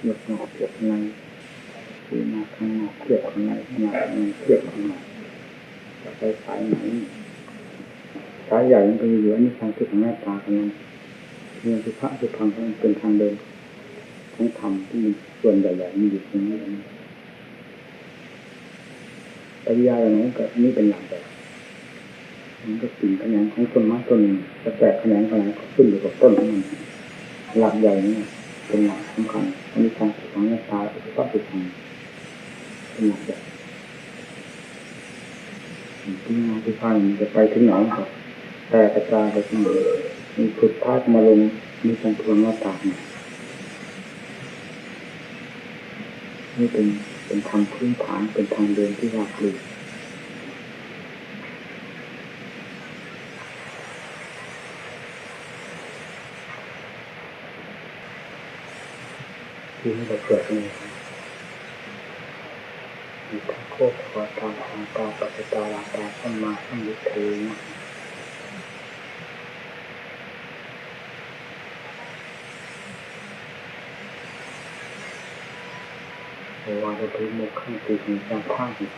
เทียบนอกเทียบในคือมาข้างนอกเทียบข้างในข้างในข้างในเทียบข้างนอกจะไปสายไหนสายใหญ่มันเป็อยู่อันนี้ทางที่ของหน้าตากันนั้นเนี่ยคือพระคือพังมันเป็นทางเดินของธรรมที่มีส่วนใหญ่ๆมีอยู่ตรงนี้ปริยายอะไรก็นี่เป็นหลักแบบมันก็สิ่งแขนงของต้นไม้ต้นหนึ่งจะแตกแขนงอะไรก็ขึ้นอยู่กับต้นของมันหลักใหญ่เนี่ยเป็นหลักสำคัญ อันนี้ทางของหน้าตาคือพระคือพังเป็นหลักใหญ่ที่งานที่พังจะไปถึงไหนครับแต่กระจายไปที่ไหนมีพุทธามาลงมีทางพวงหน้าตาเนี่ยนี่เป็นเป็นทางพื้นฐานเป็นทางเดินที่ราบรื่น ที่ไม่ได้เกิดมีมีพระโคตรขอตาทางตาปฏิบัติลาตาขึ้นมาขึ้นยุทธงวาระพิมุขขึ้นติหิจังข้างอีก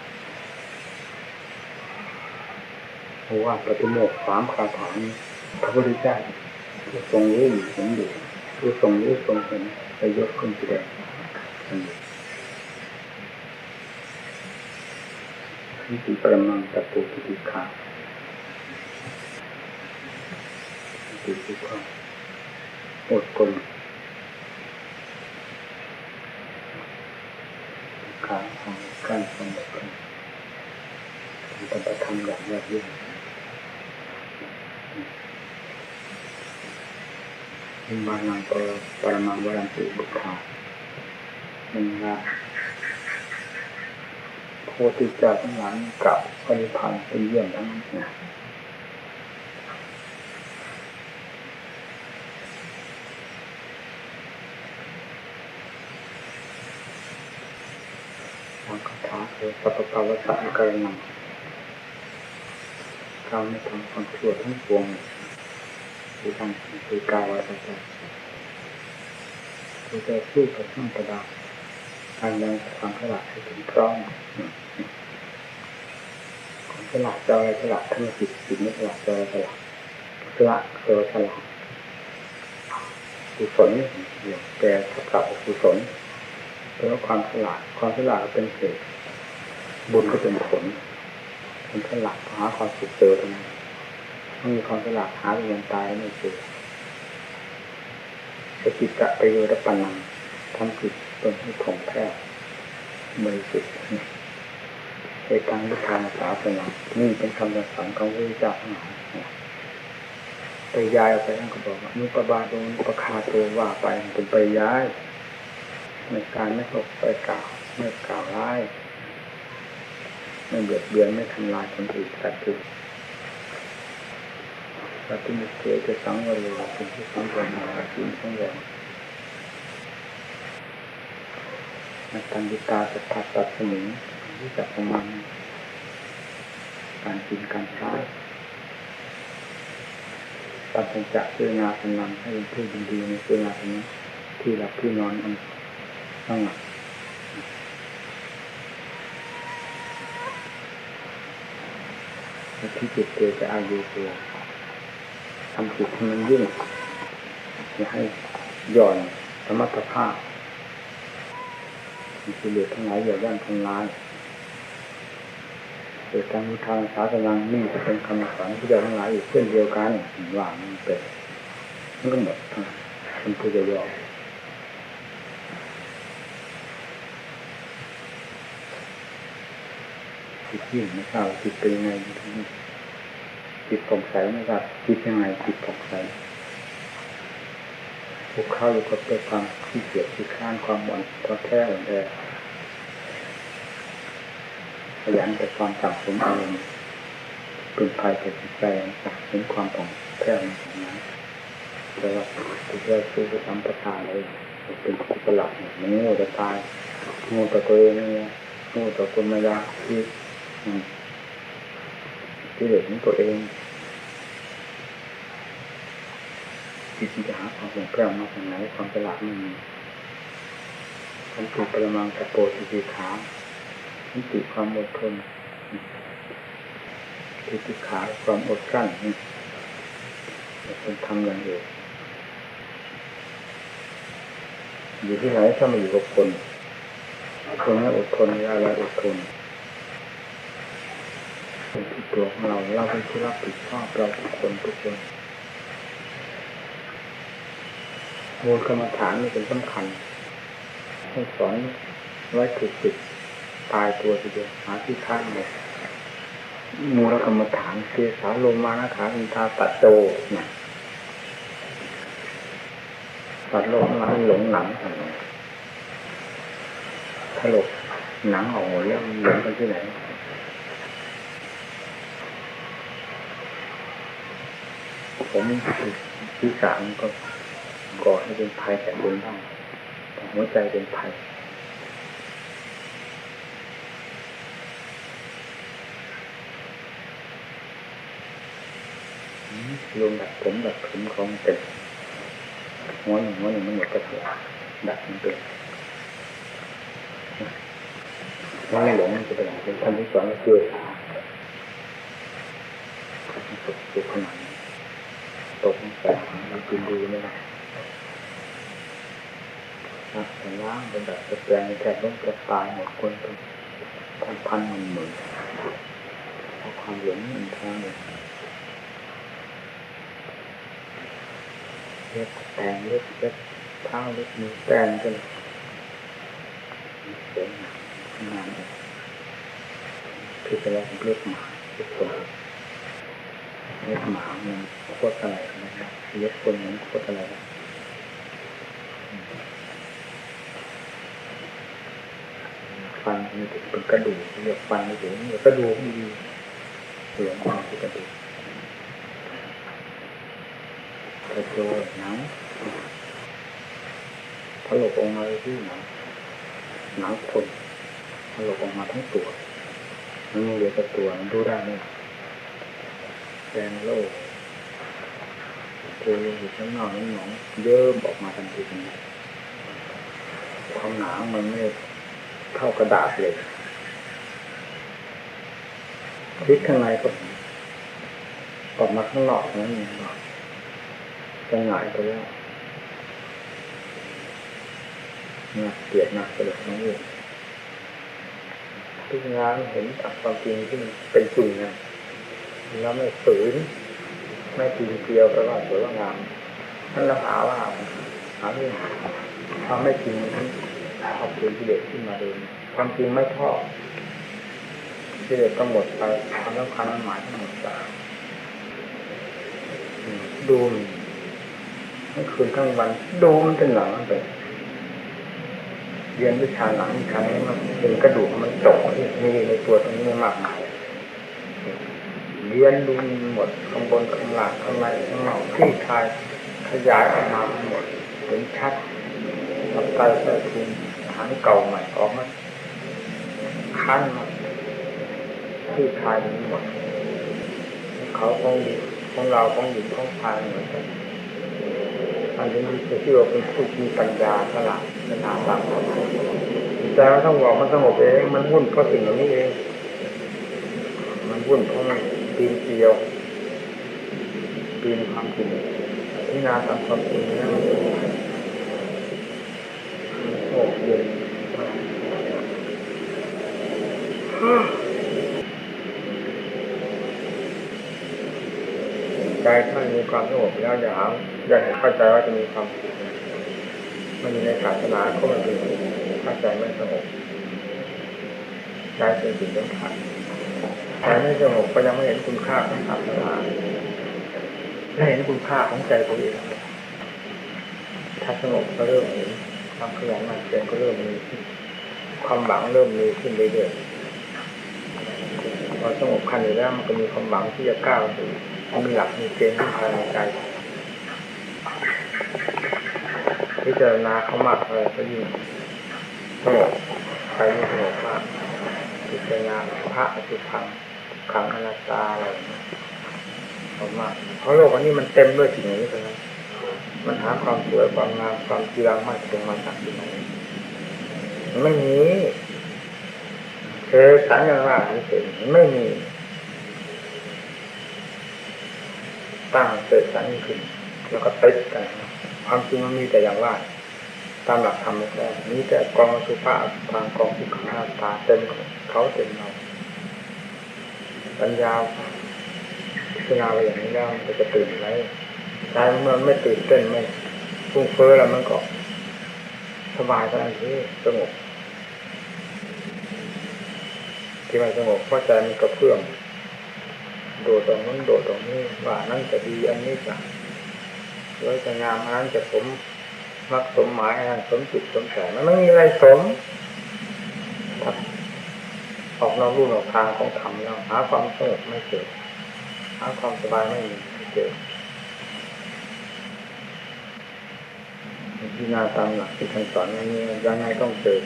เพราะว่าปฏิโมกสามคาถาพระพุทธเจ้าทรงรู้ตรงเห็นอยู่ทรงรู้ทรงเห็น ไปยกขึ้นแสดงนี่คือประมังตะปูติติขาติคือความอดทนขาทางกั้นความอดทนทำปฏิธรรมอย่างยอดเยี่ยม มิมานังปรปรมังวรันติบุคคามันว่าโพธิเจ้าทั้งหลายกับปณิพันธ์เป็นเยี่ยมทั้งนั้นนะทางคาถาคือสัพพะวัสสะกรณังกาไม่ทำความชั่วทั้งปวง คือทางคือกาวาจาคือจะสู้กับข้างกระดาษการยังความฉลาดให้ถึงพร้อมความฉลาดจอะไรฉลาดทั้งจิตจิตไม่ฉลาดจอะไรฉลาดฉลาดเจอฉลาดกุศลอย่างแกทับกับกุศลแปลว่าความฉลาดความฉลาดเป็นเหตุบุญก็เป็นผลเป็นฉลาดหาความสุขเจอตรงนั้น มีความฉลาดหาเงินตายไม่เจอสติกะประโยชน์ปัญญาทำจิตตนให้ถ่องแท้บริสุทธิ์เหตุการณ์วิทางศาสนานี่เป็นคำสั่งของพระเจ้าทั้งหลายไปย้ายออกไปท่านก็บอกว่านุปบาโดนประคาตัวว่าไปเป็นไปย้ายในการไม่ตกไปกล่าวไม่กล่าวร้ายไม่เบียดเบียนไม่ทำลายคนอื่นแต่ถึงสั ตว์มิเกจะสังวรเป็นที่สังวรมาสิ่งสังวรนักตันติตาสัทธาตัดสมิงที่จะประมาณการกินการใช้ปัญจเพื่องานกำลังให้เป็นผู้ดีในเพื่องานนี้ที่หลับที่นอนอันตั้งหลักที่จิตเตจะอายุตัว ทำจิตให้มันยิ่งอย่าให้หย่อนสมรรถภาพมีกิเลสทั้งหลายอย่าย่านทำลายเกิดการมุทางสาสลังนี่จะเป็นคำสอนที่เดียวทั้งหลายอยู่เช่นเดียวกันว่ามันเป็นมันก็หมดทั้งมันผู้จะยอมจิตยิ่งไม่ทราบจิตเป็นยังไง จิตผ่องใสไม่ทราบจิตยังไงจิตผ่องใสพวกเข้าอยู่กับด้วยความขี้เกียจขี้ข้านความหวั่นท้อแท้อ่อนแอขยันแต่ความสับสนอารมณ์เป็นภัยแก่จิตใจเห็นความผ่องแผ้ของนั้นแต่ว่าตัวแรกคือทำประทานเลยเป็นกุศลเนี่ยมันโง่จะตายโง่ต่อตัวเองเนี่ยโง่ต่อคนมายาที่จิตกิเลสของตัวเอง จิตมันจะหาความสงแปรมาจากไหนความฉลาดไม่มีความติปรมังตะโปติติขามันติความอดทนติติขาความอดกลั้นนี่เป็นทำอย่างเดียวอยู่ที่ไหนถ้ามาอยู่กับคนคนนั้นอดทนเวลาเรอดทนเป็นที่ตัวของเราเราเป็นที่รับผิดชอบเราทุกคนทุกคน มูลกรรมฐานนี่เป็นสำคัญให้สอนไว้ถูกจิตตายตัวทีเดียวหาที่ข้างเลยมูลกรรมฐานเกสาลงมานะขาอินทาตัดโตเนี่ยตัดโลกมาหลงหนังถลกหนังออกหมดแล้วหลงกันที่ไหนผมที่สามก็ ก่อให้เป็นภัยแก่คนบ้างแต่หัวใจเป็นภัยรวมดัดผมดัดผมของเต็มหัวหนึ่งหัวหนึ่งมันหมดกระเถือดัดมันเป็นมันไม่หลงมันจะเป็นอะไรเป็นคำที่สอนก็คือตกตกขนาดนี้ตกแต่มันกินดีไม่ได้ นะแต่ล้างเป็นแบบแปลงแค่ล้มกระตายหมดคนเป็นพันพันหมื่นหมื่นเพราะความหลงมันทางเลยเล็บแปลงเล็บเล็บเท้าเล็บมือแปลงกันเสียงานเลยคือไปแล้วเล็บหมาเล็บตัวเล็บหมามันโคตรอะไรนะครับเล็บคนมันโคตรอะไรนะฟั นมันเป็นกระดูกเรียกฟันไม่ถึงเรียกกระดูกม่ดีเสียงมันคือกระดูกกระโจนหนังถลกออกมาที่หนังหนังคนถลกออกมาทั้งตัวมันมีเหลือแต่ตัวมันดูได้ไหมแดงโลกตัวอยู่ข้างนอกนั้นหนองเยิ้มออกมาทันทีทันใดความหนามันไม่ เท่ากระดาษเลยพิษข้างในก็ออกมาข้างนอกนั้นเองจะหงายไปแล้วนักเกลียดหนักกระโดดน้องเองทุกงานเห็นตามความจริงที่มันเป็นจริงนะแล้วไม่ฝืน ไม่ปีนเกลียวแปลว่าสวยว่างามนั่นเราหาว่าหาเรื่องความไม่จริงมัน เอาปืนกิเลสขึ้นมาเดินความจริงไม่ชอบกิเลสก็หมดไปความต้องการหมายทั้งหมดไปดูมันทั้งคืนทั้งวันดูมันเป็นหลังไปเรียนวิชาหลังวิชานี้มันเป็นกระดูกมันตกที่มีในตัวตรงนี้มากมายเรียนดูหมดข้างบนข้างหล่างข้างในข้างนอกที่คลายขยายออกมาหมดเห็นชัดตับไตไส้พุง อาหารเก่าใหม่ออกมาคั้นมาที่คลายทั้หมดเขาของดีของเราของหญิงของชายเหมือนกันอันนี้จะชื่อว่าเป็นผู้มีปัญญาฉลาดฉลาดหลักแต่เราต้องบอกมันสงบเองมันวุ่นเพราะสิ่งเหล่านี้เอง มันวุ่นเพราะมันปีนเกลียวปีนความจริงพิจารณาตามความจริงนะมันโอ้เย็น ใจถ้ามีความสงบแล้วอย่าหาอย่าเข้าใจว่าจะมีความสุขมันมีในศาสนาก็มันเป็นถ้าใจไม่สงบใจเป็นสิ่งสำคัญใจไม่สงบก็ยังไม่เห็นคุณค่าของศาสนาไม่เห็นคุณค่าของใจตัวเองถ้าสงบก็เริ่มเห็น ความขยันหมั่นเพียรก็เริ่มมีความหวังเริ่มมีขึ้นเรื่อยๆพอสงบคันอยู่แล้วมันก็มีความหวังที่จะก้าวสู่มีหลักมีเกณฑ์ที่ภายในใจพิจารณาเขามากเลยก็ยิ่งสงบใจยิ่งสงบมากพิจารณาพระอสุพังขังอนัตตาอะไรอย่างเงี้ยผมว่าเพราะโลกอันนี้มันเต็มด้วยสิ่งนี้ไปแล้ มันหาความสวยความงามความเจืองมาถึงมาจากที่ไหนไม่มีเธอสัญญาว่าเฉยไม่มีตั้งเสร็จสันขึ้นแล้วก็ติดกันความจริงมันมีแต่อย่างว่าตามหลักธรรมแท้มีแต่กองสุภาพทางกองทุกขาตาเต็มเขาเต็มเราปัญญาพิจารณาไปอย่างนี้แล้วมันจะตื่นไหม ใจมันไม่ตื่นเต้นไม่ฟุ้งเฟ้อแล้วมันก็ สบายเท่านั้นที่สงบที่มันสงบเพราะใจมันกระเพื่อมโดดตรงนั้นโดดตรงนี้ว่านั่นจะดีอันนี้จะแล้วจะงามอันนั้นจะสมมักสมหมายอันนั้นสมจิตสมใจมันไม่มีอะไรสมออกนอกรูนอกทางของธรรมแล้วหาความสงบไม่เจอหาความสบายไม่มีไม่ เจอที่นาตามหลักที่ท่านสอนนี้ยังไงต้องเจอ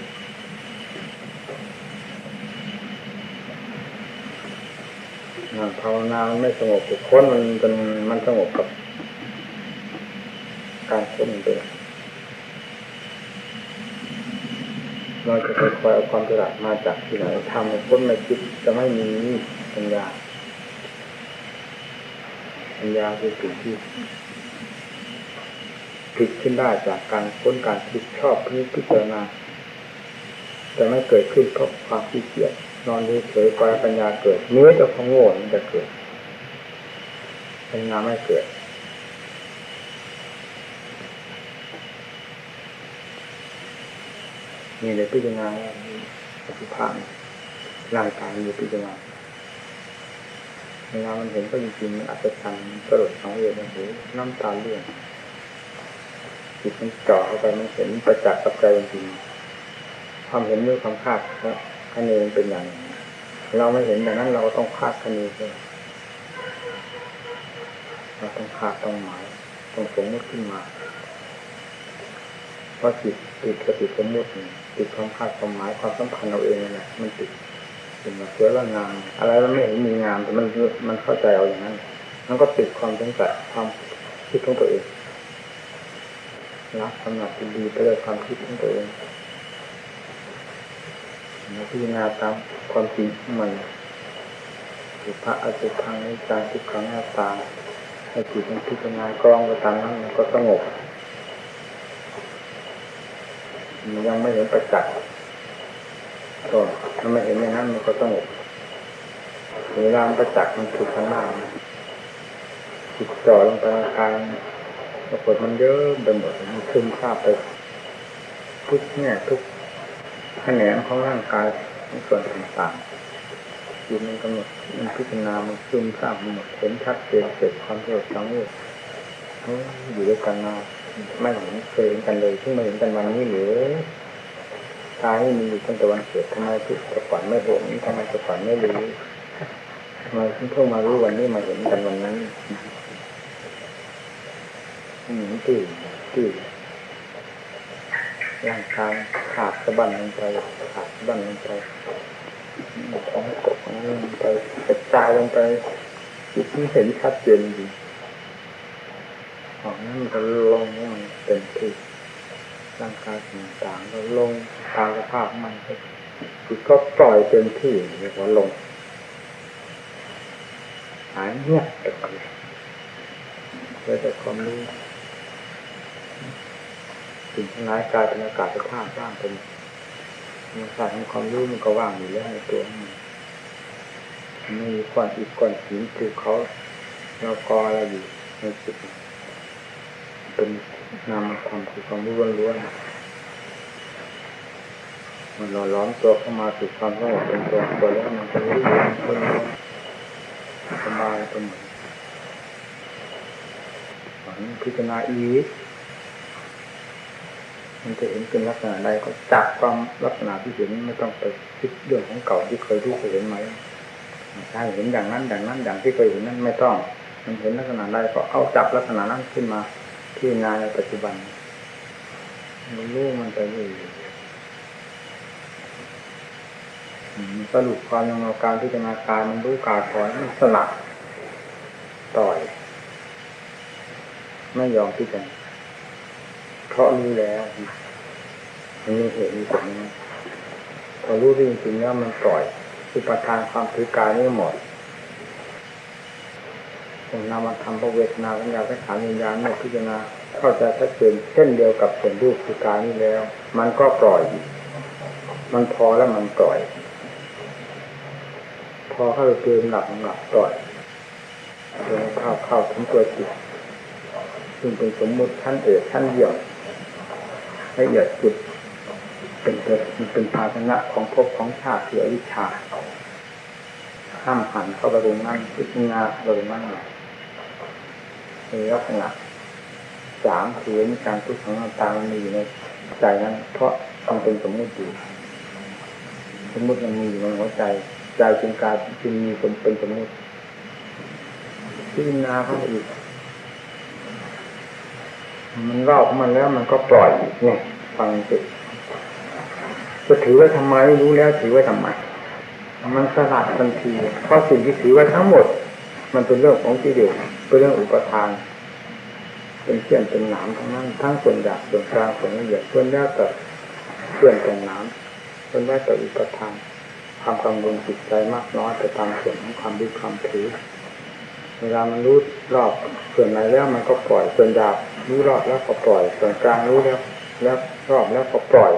ภาวนาไม่สงบบุคคลมันเป็นมันสงบกับการค้นตัวเราจะคอยเอาความฉลาดมาจากที่ไหนทำให้ค้นไม่คิดจะไม่มีปัญญาปัญญาคือสิ่งที่ ผิดขึ้นได้จากการค้นการคิดชอบพิจารณาแต่ไม่เกิดขึ้นเพราะความขี้เกียจนอนเฉยๆกว่าปัญญาเกิดเนื้อจะพองโง่มันจะเกิดปัญญาไม่เกิดมีเลยพิจารณาปฏิภาณร่างกายมีพิจารณาเวลามันเห็นก็จริงๆมันอาจจะทันกระโดดสองเอวมันหูน้ำตาเลื่อน จิตมันเจาะเข้าไปมันเห็นประจักษ์กับใจจริงความเห็นด้วยความคาดว่าคะเนมันเป็นอย่างเราไม่เห็นอย่างนั้นเราก็ต้องคาดคะเนเลยเราต้องคาดต้องหมายต้องสมมติขึ้นมาเพราะจิตติดกับติดสมมติติดความคาดความหมายความสัมพันธ์เราเองนั่นแหละมันติดเป็นมาเชื้อว่างาม อะไรมันไม่เห็นมีงามแต่มันมันเข้าใจเอาอย่างนั้นมันก็ติดความสงสัยความคิดของตัวเอง รักกำหนัดดีไปเลยความคิดของตัวเองพิจารณาตามความจริงของมันสุภาอสุพังนิจาทุกขังหน้าตาให้จิตมันพิจารณากรองไปตามนั้นมันก็สงบมันยังไม่เห็นประจักษ์ก็ถ้าไม่เห็นอย่างนั้นมันก็สงบเวลาประจักษ์มันถูกข้างหน้าจิตจ่อลงไปในกาย ปรากฏมันเยอะไปหมดมันซึมซาบไปทุกแง่ทุกแขนงของร่างกายในส่วนต่างๆจิตมันกำหนดมันพิจารณามันซึมซาบหมดเห็นชัดเจนเกิดความสงบทั้งหมดอยู่ด้วยกันมาไม่เห็นเคยเห็นกันเลยเพิ่งมาเห็นกันวันนี้หรือตายมีอยู่ตั้งแต่วันเกิดทำไมทุกแต่ก่อนไม่เห็นทำไมแต่ก่อนไม่รู้ทำไมเพิ่งมารู้วันนี้มาเห็นกันวันนั้น อืมตื่นตื่นร่างกายขาดสะบันลงไปขาดสะบันลงไปของตกของลงไปกระจายลงไปจิตที่เห็นชัดเจนดีของนั้นมันก็ลงเป็นที่ร่างกายต่างๆก็ลงตามสภาพมันคือก็ปล่อยเต็มที่เรียกว่าลงหายเงียบไปเลยเหลือแต่ความรู้ สิ่งทั้งหลายกลายเป็นอากาศธาตุว่างเป็นมันสารของความรู้มันก็ว่างอยู่แล้วในตัวมันมีก้อนอิฐก้อนหินภูเขาเรากออะไรอยู่ในจิตเป็นนามธรรมคือความรู้ล้วนๆมันหล่อล้อมตัวเข้ามาสู่ความสงบเป็นตัวตัวแล้วมันจะรู้ล้วนสบายเป็นเหมือนฝันพิจารณาอีก มันจะเห็นเป็นลักษณะใดก็จับความลักษณะที่เห็นไม่ต้องไปคิดเรื่องของเก่าที่เคยรู้เคยเห็นมาถ้าเห็นอย่างนั้นอย่างนั้นอย่างที่เคยเห็นนั้นไม่ต้อง มันเห็นลักษณะใดก็เอาจับลักษณะนั้นขึ้นมาที่งานในปัจจุบันมันรู้มันไปอยู่สรุปความยังเอาการพิจารณาการมันรู้การถอนมันสลับต่อย ไม่ยอมพิจารณา ราะรู้แล้วมันมีเหตุมีผลพอรู้จริงๆแล้วมันปล่อยอุปทานความถือกายนี่หมดผมนำมาทำพระเวทนาสัญญาสังขารวิญญาณเมื่อพิจารณาเข้าใจชัดเจนเช่นเดียวกับส่วนรูปคือกายนี้แล้ว มันก็ปล่อย มันพอแล้วมันปล่อย พอเข้าไปเติมหลับหลับปล่อยจนเข้าเข้าถึงตัวจิตซึ่งเป็นสมมุติชั้นเอกชั้นเดียว ละเอียดจุดเป็นเป็นเป็นภาชนะของภพของชาติคืออวิชชาห้ามหันเข้าไปตรงนั้นพิจารณาเข้าไปตรงนั้นในลักษณะสามคือมีการทุกข์ของตามันมีอยู่ในใจนั้น เพราะมันเป็นสมมติอยู่สมมติมันมีอยู่ในหัวใจใจจึงกายจึงมีเป็นเป็นสมมติพิจารณาเข้าไปอีก มันรอบของมันแล้วมันก็ปล่อยอีกเนี่ยฟังสิจะถือไว้ทำไมรู้แล้วถือไว้ทำไมมันสลัดทันทีเพราะสิ่งที่ถือไว้ทั้งหมด มันเป็นเรื่องของกิเลสเป็นเรื่องอุปทานเป็นเพื่อนเป็นหนามทั้งนั้นทั้งส่วนหยาบส่วนกลางส่วนละเอียดส่วนแล้วแต่เพื่อนตรงน้ำส่วนแล้วแต่อุปทานความกังวลจิตใจมากน้อยไปตามส่วนของความดีความถือ เวลามันรู้รอบส่วนไหนแล้วมันก็ปล่อยส่วนหยาบรู้รอบแล้วก็ปล่อย ส่วนกลางรู้แล้วแล้วรอบแล้วก็ปล่อย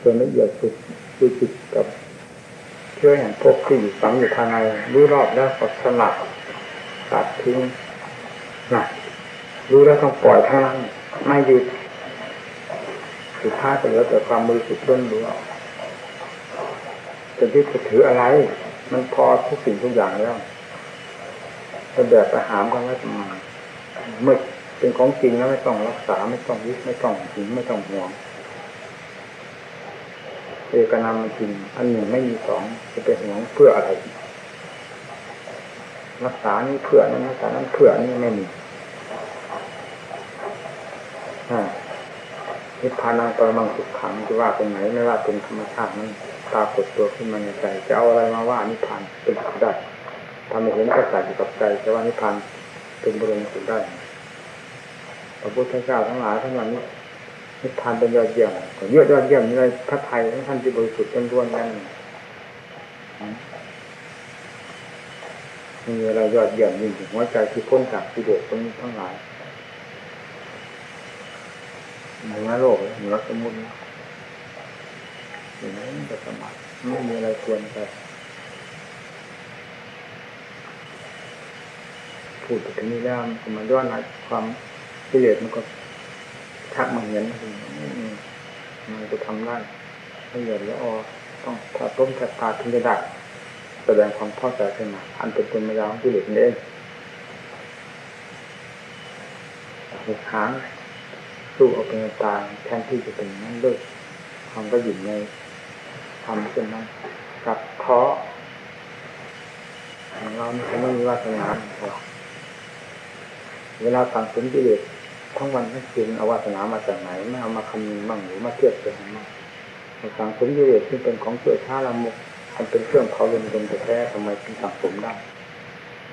ส่วนละเอียดสุดคือจิตกับเชื่อแห่งพวกที่อยู่ฝังอยู่ภายในรู้รอบแล้วก็สลัดตัดทิ้งนะรู้แล้วต้องปล่อยทั้งนั้นไม่หยุดสุดท้ายก็เหลือแต่ความมือสุดล้นรู้จะยึดจะถืออะไร มันพอทุกสิ่งทุกอย่างแล้ว จะแบบไปหามกันไว้ทำไมเมื่อเป็นของจริงแล้วไม่ต้องรักษาไม่ต้องยึดไม่ต้องถึงไม่ต้องห่วงเอกนามจริงอันหนึ่งไม่มีสองจะเป็นห่วงเพื่ออะไร รักษานี้เพื่อนั้นรักษานั้นเพื่อนี้ไม่มีนิพพานังปรมังสุขขังจะว่าเป็นไหนไม่ว่าเป็นธรรมชาตินั้นปรากฏตัวขึ้นมาในใจจะเอาอะไรมาว่านิพพานเป็นสุขได้ ทำให้เห็นกระสายอยู่กับใจจะว่านิพพานเป็นบรมสุขได้พระพุทธเจ้าทั้งหลายทั้งหลายนี้นิพพานเป็นยอดเยี่ยมยอดยอดเยี่ยมในพระไทยท่านที่บริสุทธิ์ล้วนๆนั่นมีอะไรยอดเยี่ยมยิ่งถึงหัวใจที่พ้นจากกิเลสตรงนี้ทั้งหลายเหนือโลกเหนือสมุนอย่างนั้นจะสมัครไม่มีอะไรควรจะ พูดถึงนี้แล้วมันย้อนหลังความกิเลสมันก็ชักมาเห็นมันจะทำได้ไม่เหยียดแล้วอต้องถ้าต้มถ้าตาถึงจะได้แสดงความพอใจขึ้นมาอันเป็นตัวมายาวกิเลสนี่เองหุกหางสู้เอาเป็นตาแทนที่จะเป็นนั้นเลิกความก็หยุ่นในทำเช่นนั้นกับท้อของเราไม่มีวาสนาพอ เวลาสั่งสมกิเลสทั้งวันทั้งคืนเอาวาสนามาจากไหนไม่เอามาคำนึงบ้างหรือมาเทียบกันบ้างสั่งสมกิเลสที่เป็นของเสื่อช้าละมุกมันเป็นเครื่องเผาลมลมแท้ทำไมถึงสั่งสมได้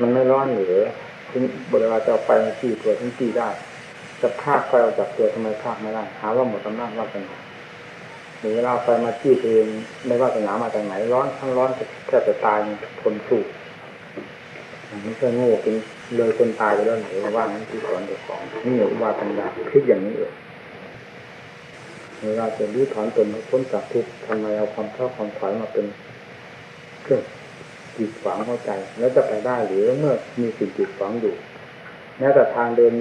มันไม่ร้อนหลือถึงบริวารจะเอาไปที่ตัวทั้งที่ได้ จะพากไฟออกจากตัวทำไมพากไม่ได้หาว่าหมดอำนาจวาสนาหรือเวลาไฟมาที่ตัวเองไม่ว่าสนามาจากไหนร้อนทั้งร้อนแทบจะตายทนสู้ไม่ใช่โง่เป็น เลยคนตายไปแล้วไหนว่านั้นที่สอนเด็กของนี่ว่าปัญญาคิดอย่างนี้เองเวลาจะรู้ถอนตนพ้นจากทุกข์ทำไมเอาความชอบความถอยมาเป็นเครื่องจิตฝังเข้าใจ แล้วจะไปได้หรือเมื่อมีสิ่งจิตฝังอยู่แม้แต่ทางเดิน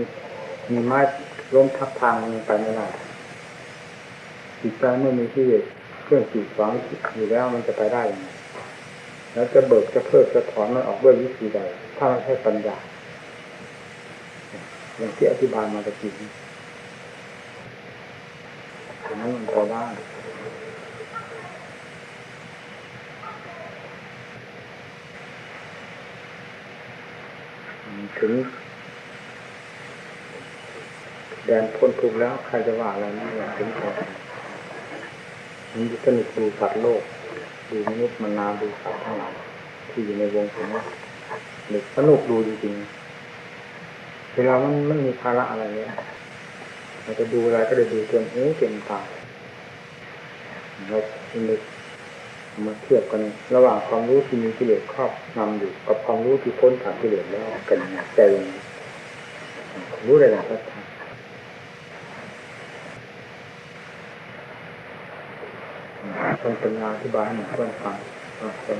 มีไม้ล้มทับทางมันไปไม่ได้จิตใจเมื่อมีที่เครื่องจิตฝังอยู่แล้วมันจะไปได้ยังไงแล้วจะเบิกจะเพิกจะถอนมันออกด้วยวิธีใดถ้าไม่ใช่ปัญญา อย่างที่อธิบายมาตะกี้ฉะนั้นมันพอได้ถึงแดนพ้นทุกแล้วใครจะว่าอะไรนี่ถึงพอมันสนุกดูสัตว์โลก ดูมนุษย์มนาดูสัตว์ทั้งหลายที่อยู่ในวงสมมติเด็กสนุกดูจริงๆ เวลามันมันมีภาระอะไรเนี่ยเราจะดูอะไรก็ได้ดูเต็มหูเต็มตาเรานึกมาเทียบกันระหว่างความรู้ที่มีกิเลสครอบงำอยู่กับความรู้ที่พ้นจากกิเลสแล้วกันยังไงใจยังรู้ได้หลายทัศน์ต้องเป็นงานที่บ้านเพื่อนฟังอ่าเป็น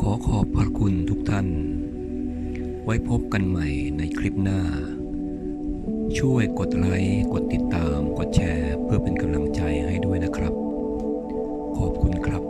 ขอขอบพระคุณทุกท่าน ไว้พบกันใหม่ในคลิปหน้า ช่วยกดไลค์ กดติดตาม กดแชร์ เพื่อเป็นกำลังใจให้ด้วยนะครับ ขอบคุณครับ